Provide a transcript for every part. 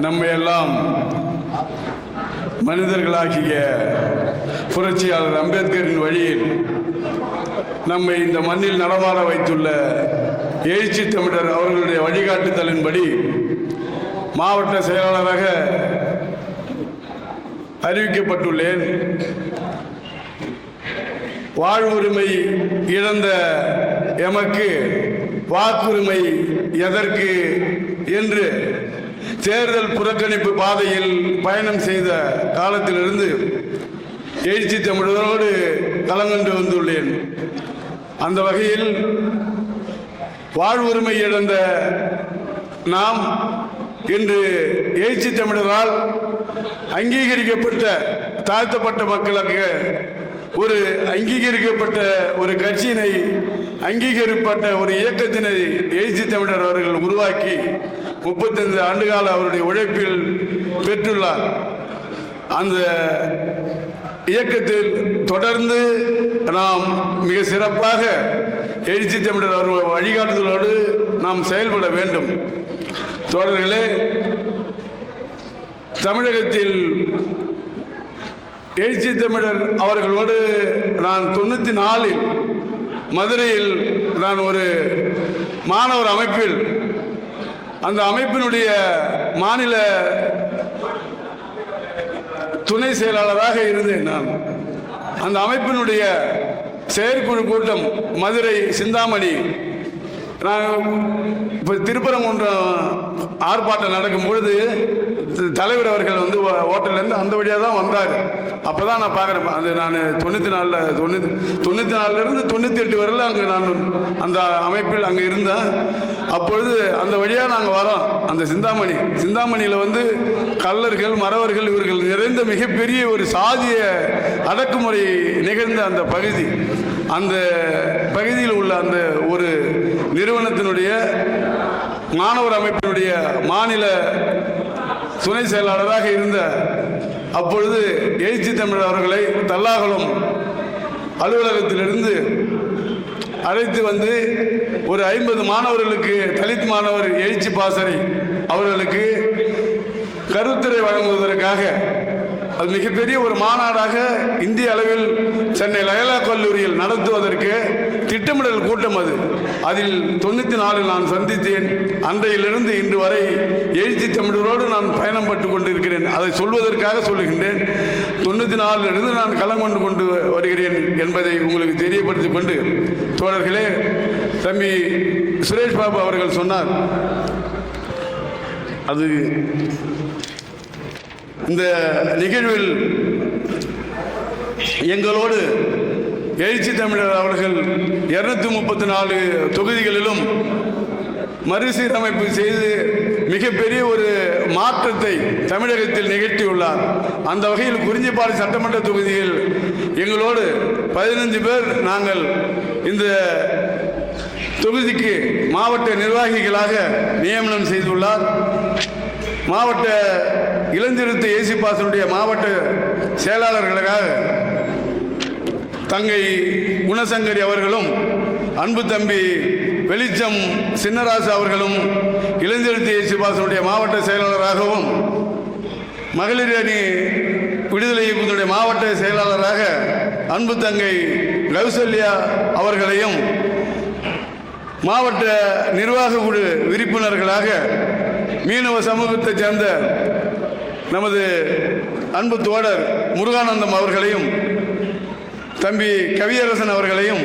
நம்ம எல்லாம் மனிதர்களாகிய புரட்சியாளர் அம்பேத்கரின் வழியில் நம்மை இந்த மண்ணில் நடமாட வைத்துள்ள எழுச்சி தமிழர் அவர்களுடைய வழிகாட்டுதலின்படி மாவட்ட செயலாளராக அறிவிக்கப்பட்டுள்ளேன். வாழ்வுரிமை இழந்த எமக்கு வாக்குரிமை எதற்கு என்று தேர்தல் புறக்கணிப்பு பாதையில் பயணம் செய்த காலத்திலிருந்து எழுச்சி தமிழரோடு கலங்கண்டு வந்துள்ளேன். அந்த வகையில் வாழ்வுரிமை இழந்த நாம் இன்று எழுச்சி தமிழரால் அங்கீகரிக்கப்பட்ட தாழ்த்தப்பட்ட மக்களுக்கு ஒரு அங்கீகரிக்கப்பட்ட ஒரு கட்சியினை அங்கீகரிக்கப்பட்ட ஒரு இயக்கத்தினை எழுச்சி தமிழர் அவர்கள் உருவாக்கி முப்பத்தைந்து ஆண்டுகால அவருடைய உழைப்பில் பெற்றுள்ளார். அந்த இயக்கத்தில் தொடர்ந்து நாம் மிக சிறப்பாக எழுச்சி தமிழர் அவர்கள் வழிகாட்டுதலோடு நாம் செயல்பட வேண்டும். தோழர்களே தமிழகத்தில் எழுச்சி தமிழர் அவர்களோடு நான் தொண்ணூற்றி நாலில் மதுரையில் நான் ஒரு மாணவர் அமைப்பில் அந்த அமைப்பினுடைய மாநில துணை செயலாளராக இருந்தேன் நான். அந்த அமைப்பினுடைய செயற்குழு கூட்டம் மதுரை சிந்தாமணி நான் இப்போ திருப்பரங்குன்றம் ஆர்ப்பாட்டம் நடக்கும் பொழுது தலைவர் அவர்கள் வந்து ஹோட்டல்லேருந்து அந்த வழியாக தான் வந்தார். அப்போ தான் நான் பார்க்குறேன். அது நான் தொண்ணூற்றி நாலில் தொண்ணூற்றி தொண்ணூற்றி நாலுலேருந்து தொண்ணூற்றி எட்டு வரையில் அங்கே நான் அந்த அமைப்பில் அங்கே இருந்தேன். அப்பொழுது அந்த வழியாக நாங்கள் வரோம். அந்த சிந்தாமணி. சிந்தாமணியில் வந்து கல்லர்கள் மறவர்கள் இவர்கள் நிறைந்த மிகப்பெரிய ஒரு சாதிய அடக்குமுறை நிகழ்ந்த அந்த பகுதி. அந்த பகுதியில் உள்ள அந்த ஒரு நிறுவனத்தினுடைய மாணவர் அமைப்பினுடைய மாநில துணை செயலாளராக இருந்த அப்பொழுது எழுச்சி தமிழர் அவர்களை தல்லாகுளம் அலுவலகத்திலிருந்து அழைத்து வந்து ஒரு ஐம்பது மாணவர்களுக்கு தலித் மாணவர் எழுச்சி பாசறை அவர்களுக்கு கருத்துரை வழங்குவதற்காக அது மிகப்பெரிய ஒரு மாநாடாக இந்திய அளவில் சென்னை லயலா கல்லூரியில் நடத்துவதற்கு திட்டமிடல் கூட்டம் அது. அதில் தொண்ணூற்றி நாலில் நான் சந்தித்தேன். அன்றையிலிருந்து இன்று வரை எழுச்சி தமிழரோடு நான் பயணம் பட்டு கொண்டிருக்கிறேன். அதை சொல்வதற்காக சொல்லுகின்றேன். தொண்ணூற்றி நாலிலிருந்து நான் களம் கொண்டு கொண்டு வருகிறேன் என்பதை உங்களுக்கு தெரியப்படுத்திக் கொண்டு தோழர்களே தம்பி சுரேஷ் பாபு அவர்கள் சொன்னார். அது இந்த நிகழ்வில் எங்களோடு எழுச்சி தமிழர் அவர்கள் இருநூத்தி முப்பத்தி நாலு தொகுதிகளிலும் மறுசீரமைப்பு செய்து மிகப்பெரிய ஒரு மாற்றத்தை தமிழகத்தில் நிகழ்த்தியுள்ளார். அந்த வகையில் குறிஞ்சிப்பாடி சட்டமன்ற தொகுதியில் எங்களோடு பதினஞ்சு பேர் நாங்கள் இந்த தொகுதிக்கு மாவட்ட நிர்வாகிகளாக நியமனம் செய்துள்ளார். மாவட்ட இளஞ்சிறுத்தை ஏசி பாசனுடைய மாவட்ட செயலாளர்களாக தங்கை குணசங்கரி அவர்களும் அன்பு தம்பி வெளிச்சம் சின்னராசு அவர்களும் இளஞ்சிறுத்தை சிபாசனுடைய மாவட்ட செயலாளராகவும் மகளிர் அணி விடுதலை இயக்கத்தினுடைய மாவட்ட செயலாளராக அன்பு தங்கை கௌசல்யா அவர்களையும் மாவட்ட நிர்வாக குழு விருப்பினர்களாக மீனவ சமூகத்தைச் சேர்ந்த நமது அன்பு தோழர் முருகானந்தம் அவர்களையும் தம்பி கவியரசன் அவர்களையும்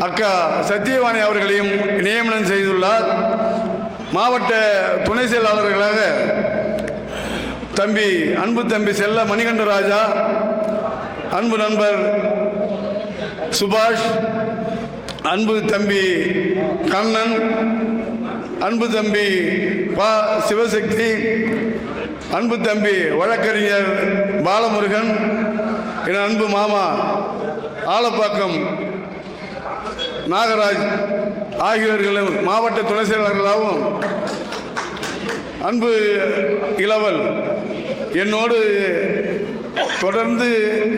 அக்கா சத்தியவாணி அவர்களையும் நியமனம் செய்துள்ளார். மாவட்ட துணை செயலாளர்களாக தம்பி அன்பு தம்பி செல்ல மணிகண்டராஜா அன்பு நண்பர் சுபாஷ் அன்பு தம்பி கண்ணன் அன்பு தம்பி பா சிவசக்தி அன்பு தம்பி வழக்கறிஞர் பாலமுருகன் என் அன்பு மாமா ஆலப்பாக்கம் நாகராஜ் ஆகியோர்களும் மாவட்ட துணை செயலாளர்களாகவும் அன்பு இளவல் என்னோடு தொடர்ந்து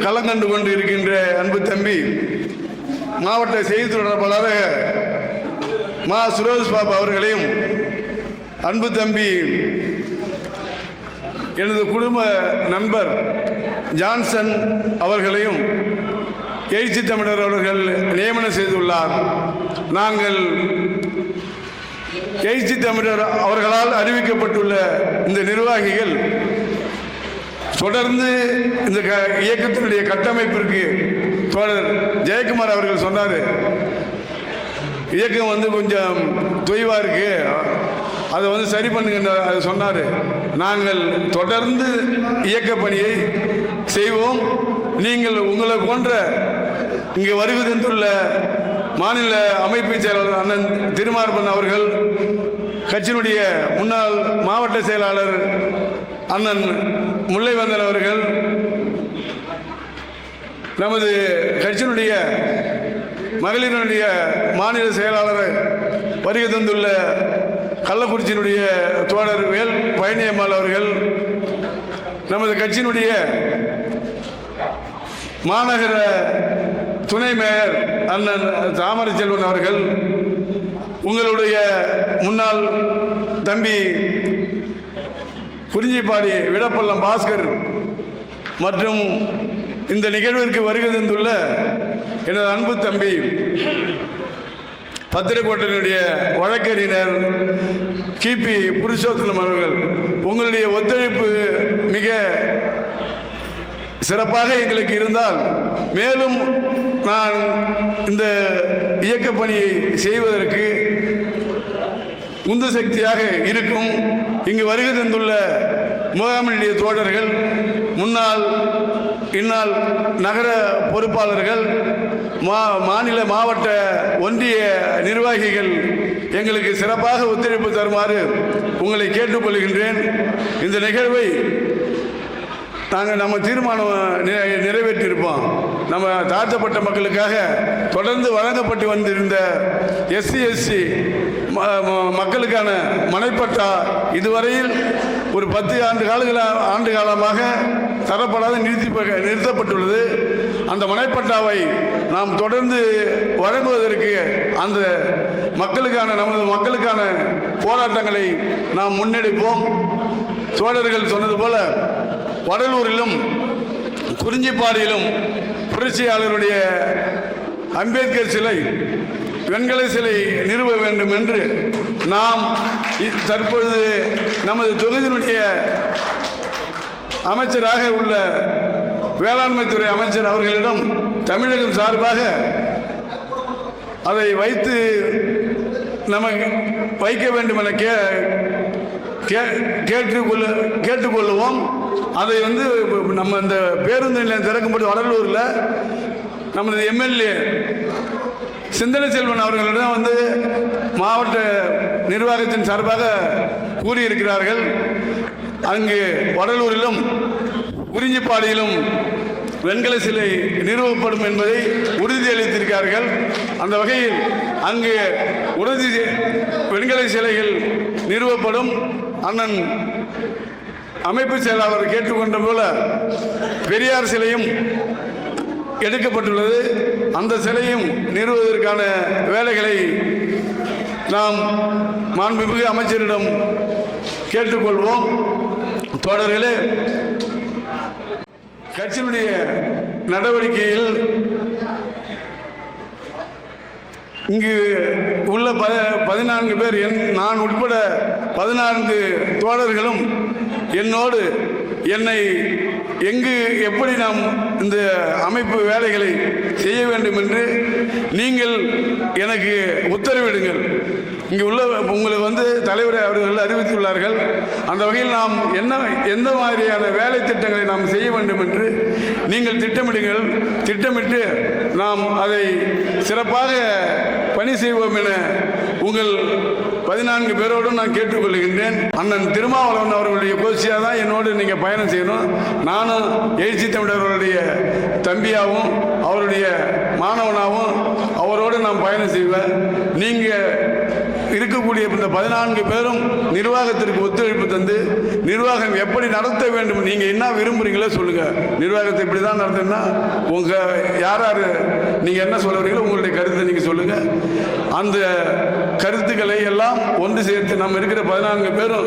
களங்கண்டு கொண்டு இருக்கின்ற அன்பு தம்பி மாவட்ட செய்தி தொடர்பாளராக மா. சுரேஷ் பாபு அவர்களையும் அன்பு தம்பி எனது குடும்ப நண்பர் ஜான்சன் அவர்களையும் எழுச்சி தமிழர் அவர்கள் நியமனம் செய்துள்ளார். நாங்கள் எழுச்சி தமிழர் அவர்களால் அறிவிக்கப்பட்டுள்ள இந்த நிர்வாகிகள் தொடர்ந்து இந்த க- இயக்கத்தினுடைய கட்டமைப்பிற்கு தோழர் ஜெயக்குமார் அவர்கள் சொன்னார். இயக்கம் வந்து கொஞ்சம் தொய்வாக இருக்கு. அதை வந்து சரி பண்ணுங்க அதை சொன்னார். நாங்கள் தொடர்ந்து இயக்க பணியை செய்வோம். நீங்கள் உங்களை போன்ற இங்கே வருகை தந்துள்ள மாநில அமைப்பு செயலாளர் அண்ணன் திருமார்பன் அவர்கள் கட்சியினுடைய முன்னாள் மாவட்ட செயலாளர் அண்ணன் முல்லைவந்தன் அவர்கள் நமது கட்சியினுடைய மகளிரினுடைய மாநில செயலாளர் வருகை தந்துள்ள கள்ளக்குறிச்சியினுடைய தோழர் வேல் பழனியம்மாள் அவர்கள் நமது கட்சியினுடைய மாநகர துணை மேயர் அண்ணன் தாமரை செல்வன் அவர்கள் உங்களுடைய முன்னாள் தம்பி குறிஞ்சிப்பாடி விடப்பள்ளம் பாஸ்கர் மற்றும் இந்த நிகழ்விற்கு வருகை தந்துள்ள எனது அன்பு தம்பி பத்திரக்கோட்டையினுடைய வழக்கறிஞர் கிபி புருஷோத்தனம் அவர்கள் உங்களுடைய ஒத்துழைப்பு மிக சிறப்பாக எங்களுக்கு இருந்தால் மேலும் நான் இந்த இயக்க பணியை செய்வதற்கு உந்து சக்தியாக இருக்கும் இங்கு வருகை தந்துள்ள முகாமினுடைய தோழர்கள் முன்னாள் இந்நாள் நகர பொறுப்பாளர்கள் மா மாநில மாவட்ட ஒன்றிய நிர்வாகிகள் எங்களுக்கு சிறப்பாக ஒத்துழைப்பு தருமாறு உங்களை கேட்டுக்கொள்கின்றேன். இந்த நிகழ்வை நாங்கள் நம்ம தீர்மானம் நிறைவேற்றியிருப்போம். நம்ம தாழ்த்தப்பட்ட மக்களுக்காக தொடர்ந்து வழங்கப்பட்டு வந்திருந்த எஸ்சி எஸ்சி மக்களுக்கான மனைப்பட்டா இதுவரையில் ஒரு பத்து ஆண்டு காலங்கள ஆண்டு காலமாக தரப்படாத நிறுத்தி நிறுத்தப்பட்டுள்ளது. அந்த மனைப்பட்டாவை நாம் தொடர்ந்து வழங்குவதற்கு அந்த மக்களுக்கான நமது மக்களுக்கான போராட்டங்களை நாம் முன்னெடுப்போம். சோழர்கள் சொன்னது போல வடலூரிலும் குறிஞ்சிப்பாடியிலும் புரட்சியாளருடைய அம்பேத்கர் சிலை வெண்கல சிலை நிறுவ வேண்டும் என்று நாம் தற்பொழுது நமது தொகுதியினுடைய அமைச்சராக உள்ள வேளாண்மைத்துறை அமைச்சர் அவர்களிடம் தமிழகம் சார்பாக அதை வைத்து நமக்கு வைக்க வேண்டும் என கே கே- கேட்டுக்கொள்ள கேட்டுக்கொள்ளுவோம். அதை வந்து நம்ம இந்த பேருந்து நிலையம் திறக்கும்போது வடலூரில் நமது எம்எல்ஏ சிந்தனை செல்வன் அவர்களிடம் வந்து மாவட்ட நிர்வாகத்தின் சார்பாக கூறியிருக்கிறார்கள். அங்கு வடலூரிலும் குறிஞ்சிப்பாடியிலும் வெண்கல சிலை நிறுவப்படும் என்பதை உறுதியளித்திருக்கிறார்கள் அந்த வகையில் அங்கு உறுதி வெண்கல சிலைகள் நிறுவப்படும். அண்ணன் அமைப்பு செயலாளர் கேட்டுக்கொண்ட போல பெரியார் சிலையும் எடுக்கப்பட்டுள்ளது. அந்த சிலையும் நிறுவுவதற்கான வேலைகளை நாம் மாண்புமிகு அமைச்சரிடம் கேட்டுக்கொள்வோம். தோழர்களே கட்சியினுடைய நடவடிக்கையில் இங்கு உள்ள ப பதினான்கு பேர் என் நான் உட்பட பதினான்கு தோழர்களும் என்னோடு என்னை எங்கு எப்படி நாம் இந்த அமைப்பு வேலைகளை செய்ய வேண்டும் என்று நீங்கள் எனக்கு உத்தரவிடுங்கள். இங்கே உள்ள உங்களுக்கு வந்து தலைவர் அவர்கள் அறிவித்துள்ளார்கள். அந்த வகையில் நாம் என்ன எந்த மாதிரியான வேலை திட்டங்களை நாம் செய்ய வேண்டும் என்று நீங்கள் திட்டமிடுங்கள். திட்டமிட்டு நாம் அதை சிறப்பாக பணி செய்வோம் என உங்கள் பதினான்கு பேரோடும் நான் கேட்டுக்கொள்கின்றேன். அண்ணன் திருமாவளவன் அவர்களுடைய கோஷியாக தான் என்னோடு நீங்கள் பயணம் பயணம் செய்யணும். நானும் எழுச்சி தமிழர்களுடைய தம்பியாகவும் அவருடைய மாணவனாகவும் அவரோடு நான் பயணம் செய்வேன். நீங்கள் இருக்கக்கூடிய இந்த பதினான்கு பேரும் நிர்வாகத்திற்கு ஒத்துழைப்பு தந்து நிர்வாகம் எப்படி நடத்த வேண்டும் நீங்கள் என்ன விரும்புகிறீங்களோ சொல்லுங்கள் நிர்வாகத்தை இப்படி தான் நடத்தினா உங்கள் யார் யார் நீங்கள் என்ன சொல்ல வரீங்களோ உங்களுடைய கருத்தை நீங்கள் சொல்லுங்கள் அந்த கருத்துக்களை எல்லாம் ஒன்று சேர்த்து நம்ம இருக்கிற பதினான்கு பேரும்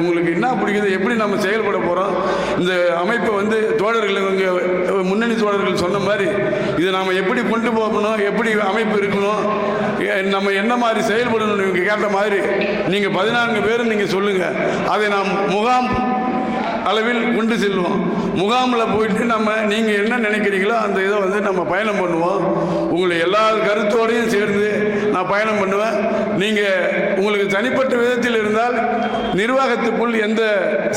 உங்களுக்கு என்ன பிடிக்குது எப்படி நம்ம செயல்பட போகிறோம் இந்த அமைப்பை வந்து தோழர்கள் இங்கே முன்னணி தோழர்கள் சொன்ன மாதிரி இதை நாம் எப்படி கொண்டு போகணும் எப்படி அமைப்பு இருக்கணும் நம்ம என்ன மாதிரி செயல்படணும் இவங்க கேட்ட மாதிரி நீங்கள் பதினான்கு பேரும் நீங்கள் சொல்லுங்கள் அதை நாம் முகாம் அளவில் கொண்டு செல்வோம். முகாமில் போயிட்டு நம்ம நீங்கள் என்ன நினைக்கிறீங்களோ அந்த இதை வந்து நம்ம பயணம் பண்ணுவோம். உங்களை எல்லா கருத்தோடையும் சேர்ந்து நான் பயணம் பண்ணுவேன். நீங்கள் உங்களுக்கு தனிப்பட்ட விதத்தில் இருந்தால் நிர்வாகத்துக்குள் எந்த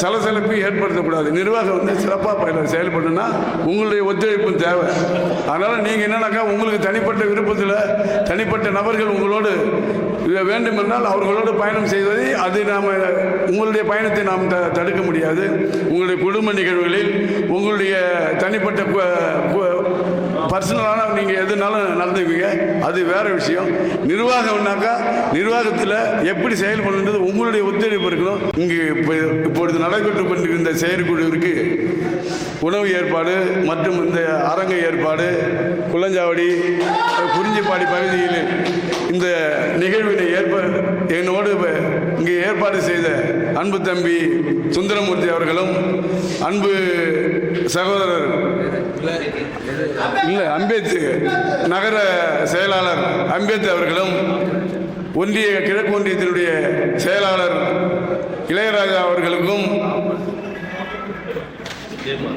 சலசலப்பையும் ஏற்படுத்தக்கூடாது. நிர்வாகம் வந்து சிறப்பாக பயணம் செயல்படணும்னா உங்களுடைய ஒத்துழைப்பும் தேவை. அதனால் நீங்கள் என்னன்னாக்கா உங்களுக்கு தனிப்பட்ட விருப்பத்தில் தனிப்பட்ட நபர்கள் உங்களோடு வேண்டுமென்றால் அவர்களோடு பயணம் செய்வதை அது நாம் உங்களுடைய பயணத்தை நாம் த- தடுக்க முடியாது. உங்களுடைய குடும்ப நிகழ்வுகளில் உங்களுடைய தனிப்பட்ட பர்சனலான நீங்கள் எதுனாலும் நடந்துக்குவீங்க. அது வேற விஷயம். நிர்வாகம்னாக்கா நிர்வாகத்தில் எப்படி செயல்படுன்றது உங்களுடைய ஒத்துழைப்பு இருக்கணும். இங்கு இப்போ இப்பொழுது நடைபெற்று கொண்டிருக்கின்ற செயற்குழுவிற்கு உணவு ஏற்பாடு மற்றும் இந்த அரங்க ஏற்பாடு குள்ளஞ்சாவடி குறிஞ்சிப்பாடி பகுதியில் இந்த நிகழ்வினை ஏற்ப என்னோடு இப்ப இங்கே ஏற்பாடு செய்த அன்பு தம்பி சுந்தரமூர்த்தி அவர்களும் அன்பு சகோதரர். இல்லை அம்பேத்கர் நகர செயலாளர் அம்பேத்கர் அவர்களும் ஒன்றிய கிழக்கு ஒன்றியத்தினுடைய செயலாளர் இளையராஜா அவர்களுக்கும்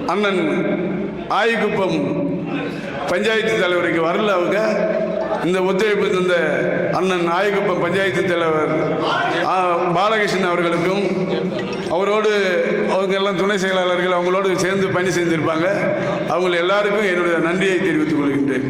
அண்ணன் ஆய்குப்பம் பஞ்சாயத்து தலைவருக்கு வரல அவங்க. இந்த ஒத்துழைப்பு தந்த அண்ணன் ஆயகுப்பம் பஞ்சாயத்து தலைவர் பாலகிருஷ்ணன் அவர்களுக்கும் அவரோடு அவங்க எல்லாம் துணை செயலாளர்கள் அவங்களோடு சேர்ந்து பணி செஞ்சிருப்பாங்க அவங்க எல்லாருக்கும் என்னுடைய நன்றியை தெரிவித்துக் கொள்கின்றேன்.